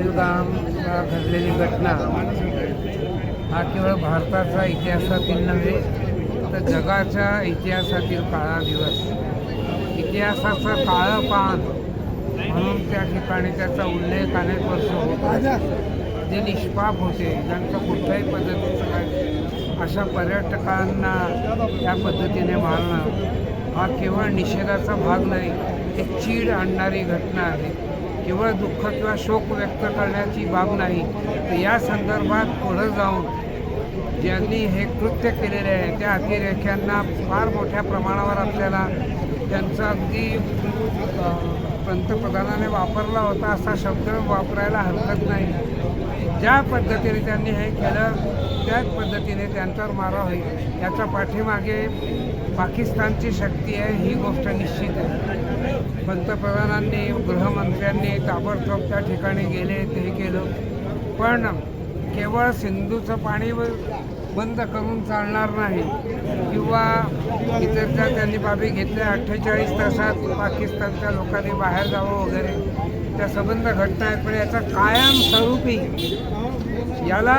पहलगामला घडलेली घटना हा केवळ भारताचा इतिहासातील नव्हे तर जगाच्या इतिहासातील काळा दिवस. इतिहासाचं काळं पान म्हणून त्या ठिकाणी त्याचा उल्लेख अनेक वर्ष होता जे निष्पाप होते ज्यांचं कुठल्याही पद्धतीचं काय अशा पर्यटकांना त्या पद्धतीने मारणं हा केवळ निषेधाचा भाग नाही एक चीड आणणारी घटना आहे. केवळ दुःख किंवा शोक व्यक्त करण्याची बाब नाही. तर या संदर्भात पुढं जाऊन ज्यांनी हे कृत्य केलेले आहे त्या अतिरेख्यांना फार मोठ्या प्रमाणावर आपल्याला त्यांचा अगदी पंतप्रधानाने वापरला होता असा शब्द वापरायला हरकत नाही. ज्या पद्धतीने त्यांनी हे केलं त्याच पद्धतीने त्यांच्यावर मारा होईल. याच्या पाठीमागे पाकिस्तानची शक्ती आहे ही गोष्ट निश्चित आहे. पंतप्रधानांनी गृहमंत्र्यांनी ताबडतोब त्या ठिकाणी गेले ते केलं. पण केवळ सिंधूचं पाणी बंद करून चालणार नाही किंवा इतरच्या त्यांनी बाबी घेतल्या अठ्ठेचाळीस तासात पाकिस्तानच्या लोकांनी बाहेर जावं वगैरे त्या संबंध घटना आहेत. पण याचा कायमस्वरूपी याला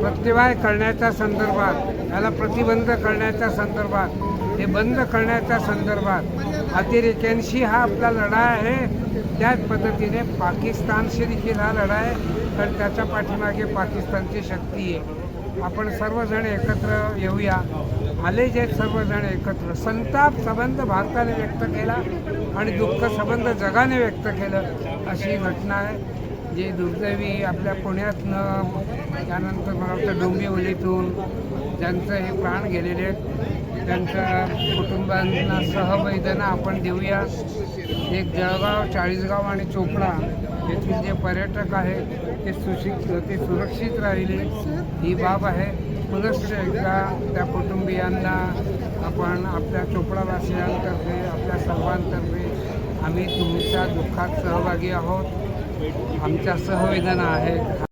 प्रत्यवाय करण्याच्या संदर्भात याला प्रतिबंध करण्याच्या संदर्भात हे बंद करण्याच्या संदर्भात अतिरेक्यांशी हा आपला लढा आहे. त्याच पद्धतीने पाकिस्तानशी देखील हा लढा आहे. कारण त्याच्या पाठीमागे पाकिस्तानची शक्ती आहे. आपण सर्वजण एकत्र येऊया. आले जे सर्वजण एकत्र. संताप संबंध भारताने व्यक्त केला आणि दुःख संबंध जगाने व्यक्त केलं अशी घटना आहे. जे दुर्दैवी आपल्या पुण्यातनं त्यानंतर मला वाटतं डोंबिवलीतून ज्यांचं हे प्राण गेलेले आहेत त्यांच्या कुटुंबांना सहवेदना आपण देऊया. एक जळगाव चाळीसगाव आणि चोपडा येथील जे पर्यटक आहेत ते सुशिक ते सुरक्षित राहिले. ही बाब आहे. पुनश्च एकदा त्या कुटुंबियांना आपण आपल्या चोपडावासियांतर्फे आपल्या सर्वांतर्फे आम्ही तुमच्या दुःखात सहभागी आहोत. आमच्या सहवेदना आहेत.